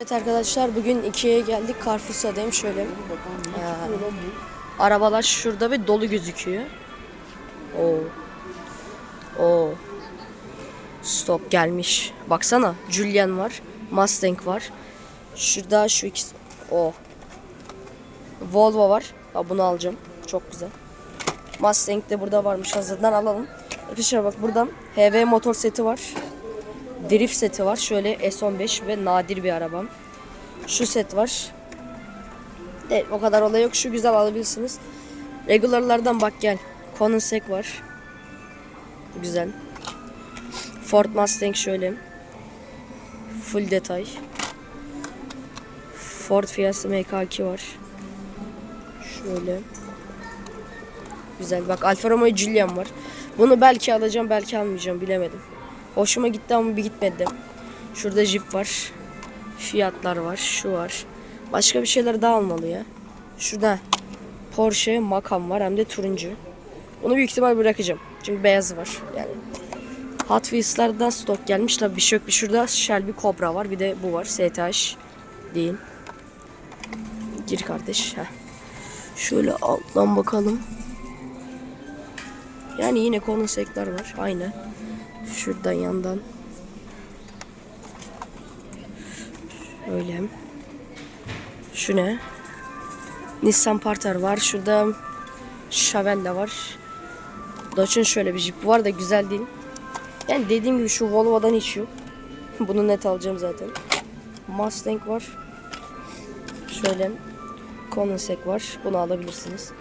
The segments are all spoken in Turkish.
Evet arkadaşlar bugün ikiye geldik Carrefour'dayım şöyle. Ee, arabalar şurada ve dolu gözüküyor. Oo. Oo. Stop gelmiş. Baksana Julian var. Mustang var. Şurada şu ikisi. O. Volvo var. Ya bunu alacağım. Çok güzel. Mustang de burada varmış hazırdan alalım. Arkadaşlar bak burada HV motor seti var. Drift seti var. Şöyle S15 ve nadir bir arabam. Şu set var. Evet, o kadar olay yok. Şu güzel alabilirsiniz. Regularlardan bak gel. Koenigsegg var. Güzel. Ford Mustang şöyle. Full detay. Ford Fiesta MK2 var. Şöyle. Güzel. Bak Alfa Romeo Giulian var. Bunu belki alacağım, belki almayacağım. Bilemedim. Hoşuma gitti ama bir gitmedi. Şurada Jeep var. Fiyatlar var. Şu var. Başka bir şeyler daha almalı ya. Şurada Porsche Macan var hem de turuncu. Onu büyük ihtimal bırakacağım. Çünkü beyazı var. Yani Hot Wheels'lardan stok gelmiş. Tabii bir şey yok. Bir şurada Shelby Cobra var. Bir de bu var. STH değil. Gir kardeş. Heh. Şöyle alttan bakalım. Yani yine Koenigsegg'ler var. Aynı. Şuradan yandan. Öyle. Şu ne? Nissan Parter var. Şurada Chevelle var. Dodge'un şöyle bir Jeep var da güzel değil. Yani dediğim gibi şu Volvo'dan hiç yok. Bunu net alacağım zaten. Mustang var. Şöyle Koenigsegg var. Bunu alabilirsiniz.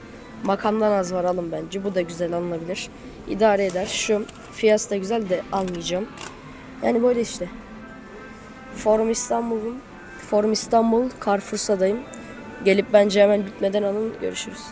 Makamdan az var alın bence. Bu da güzel alınabilir. İdare eder. Şu Fiesta güzel de almayacağım. Yani böyle işte. Forum İstanbul'un Forum İstanbul Carrefour'sadayım. Gelip bence hemen bitmeden alın. Görüşürüz.